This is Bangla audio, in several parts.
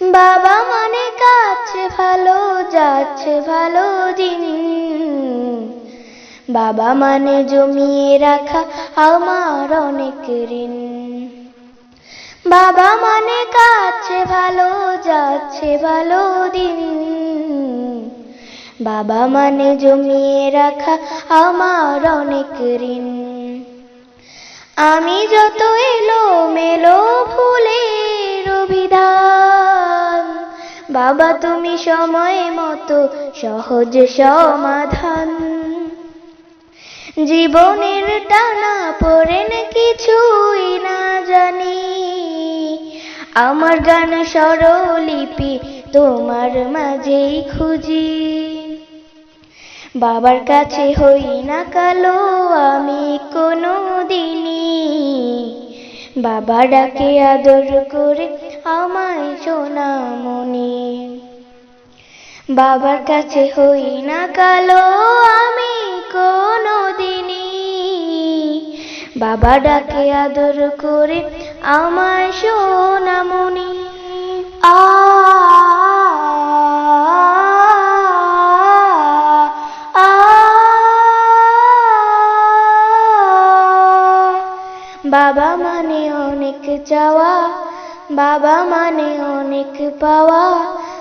বাবা মানে কাছে ভালো, যাচ্ছে ভালো দিন। বাবা মানে জমিয়ে রাখা আমার অনেক ঋণ। বাবা মানে কাছে ভালো, যাচ্ছে ভালো দিন। বাবা মানে জমিয়ে রাখা আমার অনেক ঋণ। আমি যত এলো মেলো ফুলের বাবা তুমি সময় মতো সহজ সমাধান। জীবনের টানা পড়েন কিছুই না জানি। আমার গান স্বরলিপি তোমার মাঝেই খুঁজি। বাবার কাছে হই না কালো, আমি কোনো দিনই বাবা ডাকে আদর করে আমায় সোনামণি বাবার কাছে হই না কালো আমি কোনো দিনই বাবা ডাকে আদর করে আমায় সোনামণি আ বাবা মানে অনেক চাওয়া বাবা মানে অনেক পাওয়া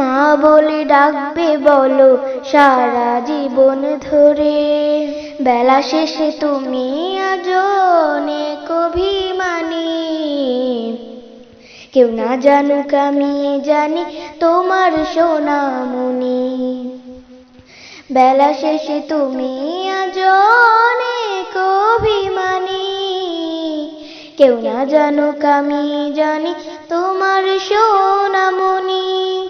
মা বলে ডাকবে বলো সারা জীবন ধরে। বেলা শেষে তুমি আজ অনেক অভিমানী। কেউ না জানুক আমি জানি তোমার সোনামণি। বেলা শেষে তুমি আজ অনেক অভিমানী। কেউ না জানুক আমি জানি তোমার সোনামণি।